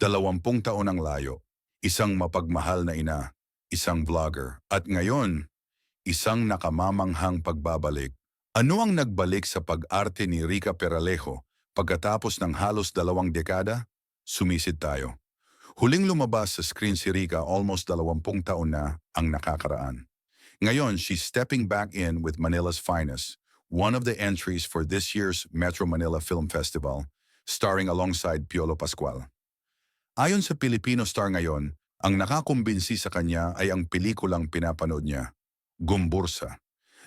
Dalawampung taon ang layo, isang mapagmahal na ina, isang vlogger, at ngayon, isang nakamamanghang pagbabalik. Ano ang nagbalik sa pag-arte ni Rica Peralejo pagkatapos ng halos dalawang dekada? Sumisid tayo. Huling lumabas sa screen si Rica almost dalawampung taon na ang nakakaraan. Ngayon, she's stepping back in with Manila's Finest, one of the entries for this year's Metro Manila Film Festival, starring alongside Piolo Pascual. Ayon sa Filipino star ngayon, ang nakakumbinsi sa kanya ay ang pelikulang pinapanood niya, Gumbursa.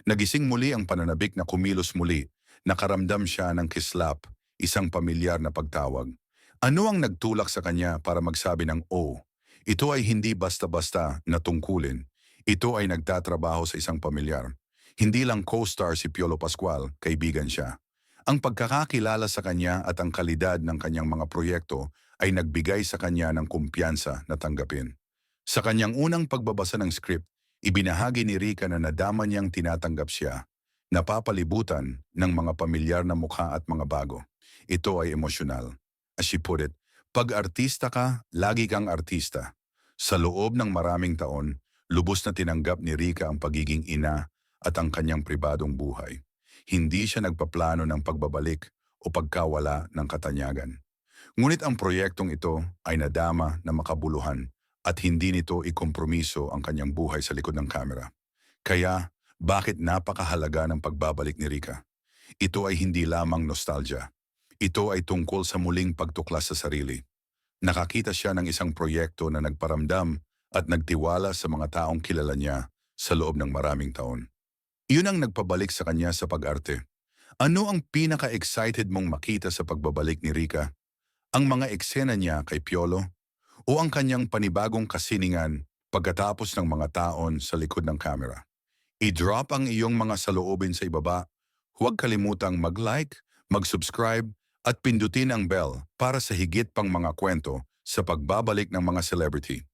Nagising muli ang pananabik na kumilos muli, nakaramdam siya ng kislap, isang pamilyar na pagtawag. Ano ang nagtulak sa kanya para magsabi ng O? Ito ay hindi basta-basta na tungkulin. Ito ay nagtatrabaho sa isang pamilyar. Hindi lang co-star si Piolo Pascual, kaibigan siya. Ang pagkakakilala sa kanya at ang kalidad ng kanyang mga proyekto ay nagbigay sa kanya ng kumpiyansa na tanggapin. Sa kanyang unang pagbabasa ng script, ibinahagi ni Rica na nadama niyang tinatanggap siya, napapalibutan ng mga pamilyar na mukha at mga bago. Ito ay emosyonal. As she put it, pag artista ka, lagi kang artista. Sa loob ng maraming taon, lubos na tinanggap ni Rica ang pagiging ina at ang kanyang pribadong buhay. Hindi siya nagpaplano ng pagbabalik o pagkawala ng katanyagan. Ngunit ang proyektong ito ay nadama na makabuluhan at hindi nito ikompromiso ang kanyang buhay sa likod ng kamera. Kaya, bakit napakahalaga ng pagbabalik ni Rica? Ito ay hindi lamang nostalgia. Ito ay tungkol sa muling pagtuklas sa sarili. Nakakita siya ng isang proyekto na nagparamdam at nagtiwala sa mga taong kilala niya sa loob ng maraming taon. Iyon ang nagpabalik sa kanya sa pag-arte. Ano ang pinaka-excited mong makita sa pagbabalik ni Rica? Ang mga eksena niya kay Piolo? O ang kanyang panibagong kasiningan pagkatapos ng mga taon sa likod ng kamera? I-drop ang iyong mga saloobin sa ibaba. Huwag kalimutang mag-like, mag-subscribe at pindutin ang bell para sa higit pang mga kwento sa pagbabalik ng mga celebrity.